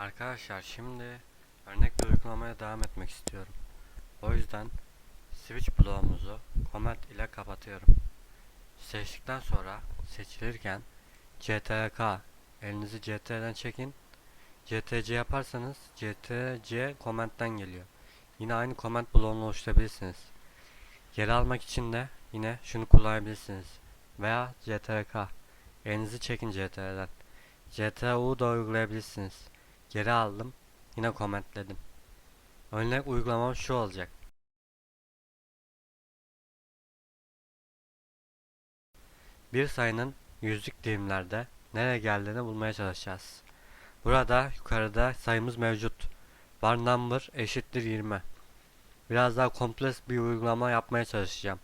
Arkadaşlar şimdi örnek bir uygulamaya devam etmek istiyorum. O yüzden switch bloğumuzu command ile kapatıyorum. Seçtikten sonra seçilirken CTRK elinizi CTR'den çekin. CTC yaparsanız CTC command'den geliyor. Yine aynı command bloğunu oluşturabilirsiniz. Geri almak için de yine şunu kullanabilirsiniz. Veya CTRK elinizi çekin CTR'den. CTRU da uygulayabilirsiniz. Geri aldım. Yine komentledim. Örnek uygulamam şu olacak. Bir sayının yüzlük dilimlerde nereye geldiğini bulmaya çalışacağız. Burada yukarıda sayımız mevcut. Var number eşittir 20. Biraz daha kompleks bir uygulama yapmaya çalışacağım.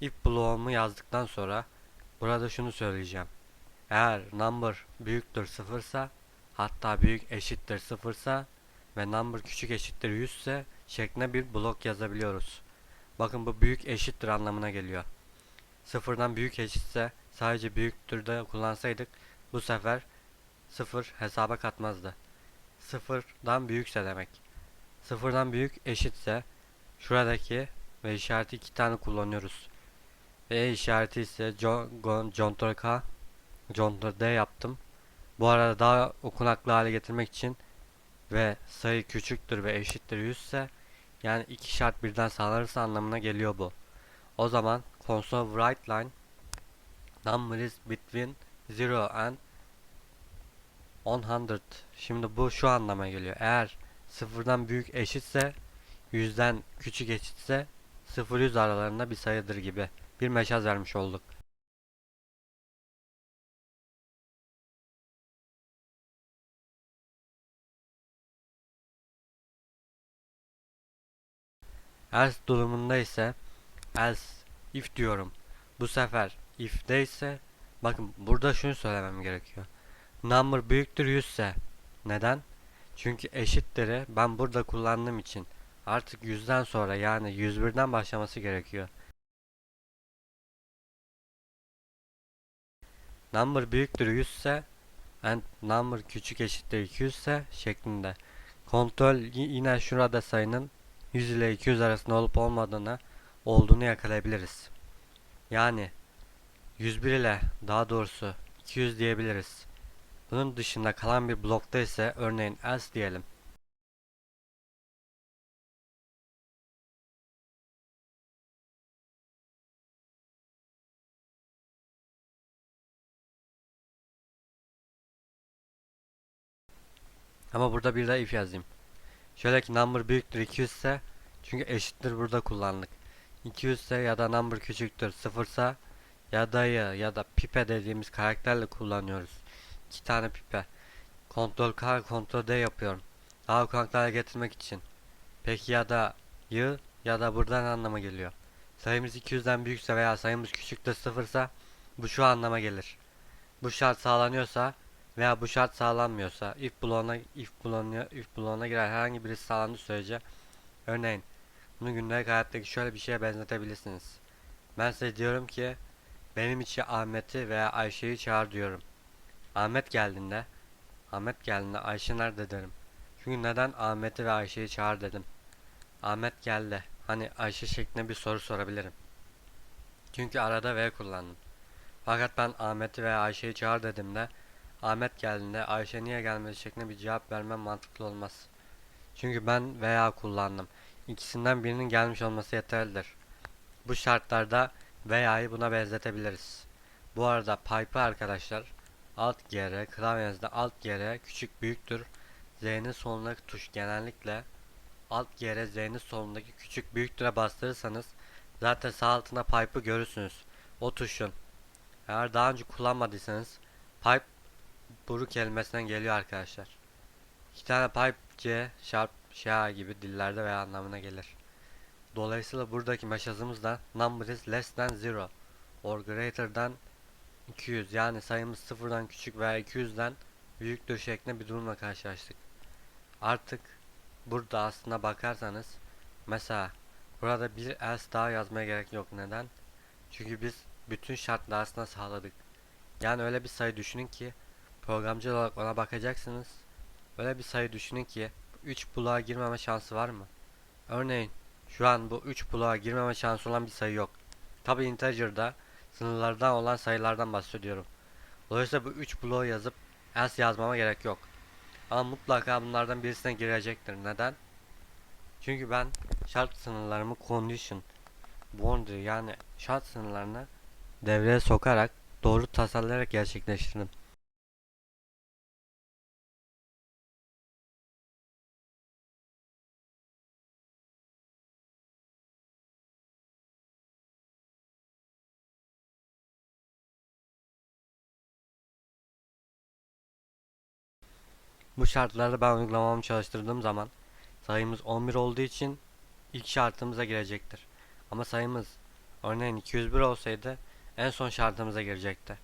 If bloğumu yazdıktan sonra Burada şunu söyleyeceğim. Eğer number büyüktür sıfırsa hatta büyük eşittir sıfırsa ve number küçük eşittir 100 ise şeklinde bir blok yazabiliyoruz. Bakın bu büyük eşittir anlamına geliyor. Sıfırdan büyük eşitse sadece büyüktür de kullansaydık bu sefer sıfır hesaba katmazdı. Sıfırdan büyükse demek. Sıfırdan büyük eşitse şuradaki ve işareti iki tane kullanıyoruz. E işareti ise John, Gon- John Torka John D yaptım. Bu arada daha okunaklı hale getirmek için ve sayı küçüktür ve eşittir 100 ise yani iki şart birden sağlanırsa anlamına geliyor bu. O zaman console write line number is between 0 and 100. Şimdi bu şu anlama geliyor. Eğer sıfırdan büyük eşitse yüzden küçük eşitse 0-100 aralarında bir sayıdır gibi bir meşaz vermiş olduk. Else durumunda ise else if diyorum. Bu sefer if ise bakın burada şunu söylemem gerekiyor. Number büyüktür 100 ise neden? Çünkü eşitleri ben burada kullandığım için artık 100'den sonra yani 101'den başlaması gerekiyor. Number büyüktür 100 ise and number küçük eşittir 200 ise şeklinde. Kontrol yine şurada sayının 100 ile 200 arasında olup olmadığını olduğunu yakalayabiliriz. Yani 101 ile daha doğrusu 200 diyebiliriz. Bunun dışında kalan bir blokta ise örneğin else diyelim. Ama burada bir de if yazayım. Şöyle ki number büyüktür 200 ise çünkü eşittir burada kullandık. 200 ise ya da number küçüktür 0 ise ya da ya ya da pipe dediğimiz karakterle kullanıyoruz. İki tane pipe. Ctrl K, Ctrl D yapıyorum. Daha okunaklı getirmek için. Peki ya da y ya da buradan anlama geliyor. Sayımız 200'den büyükse veya sayımız küçükte 0 ise bu şu anlama gelir. Bu şart sağlanıyorsa veya bu şart sağlanmıyorsa if bloğuna if bloğuna if bloğuna girer herhangi birisi sağlandığı sürece örneğin bunu günlük hayattaki şöyle bir şeye benzetebilirsiniz. Ben size diyorum ki benim için Ahmet'i veya Ayşe'yi çağır diyorum. Ahmet geldiğinde Ahmet geldiğinde Ayşe nerede derim. Çünkü neden Ahmet'i ve Ayşe'yi çağır dedim. Ahmet geldi. Hani Ayşe şeklinde bir soru sorabilirim. Çünkü arada V kullandım. Fakat ben Ahmet'i veya Ayşe'yi çağır dediğimde Ahmet geldiğinde Ayşe niye gelmedi şeklinde bir cevap vermem mantıklı olmaz. Çünkü ben veya kullandım. İkisinden birinin gelmiş olması yeterlidir. Bu şartlarda veya'yı buna benzetebiliriz. Bu arada pipe'ı arkadaşlar alt gr klavyenizde alt gr küçük büyüktür z'nin sonundaki tuş genellikle alt gr z'nin sonundaki küçük büyüktüre bastırırsanız zaten sağ altında pipe'ı görürsünüz. O tuşun. Eğer daha önce kullanmadıysanız pipe buru kelimesinden geliyor arkadaşlar. İki tane pipe C, sharp, şa gibi dillerde veya anlamına gelir. Dolayısıyla buradaki meşazımız da number is less than zero or greater than 200 yani sayımız sıfırdan küçük veya 200'den büyüktür şeklinde bir durumla karşılaştık. Artık burada aslına bakarsanız mesela burada bir else daha yazmaya gerek yok. Neden? Çünkü biz bütün şartları aslında sağladık. Yani öyle bir sayı düşünün ki programcı olarak ona bakacaksınız. Öyle bir sayı düşünün ki 3 buluğa girmeme şansı var mı? Örneğin şu an bu 3 buluğa girmeme şansı olan bir sayı yok. Tabi integer'da sınırlardan olan sayılardan bahsediyorum. Dolayısıyla bu 3 bloğu yazıp else yazmama gerek yok. Ama mutlaka bunlardan birisine girecektir. Neden? Çünkü ben şart sınırlarımı condition boundary yani şart sınırlarını devreye sokarak doğru tasarlayarak gerçekleştirdim. Bu şartları ben uygulamamı çalıştırdığım zaman sayımız 11 olduğu için ilk şartımıza girecektir. Ama sayımız örneğin 201 olsaydı en son şartımıza girecekti.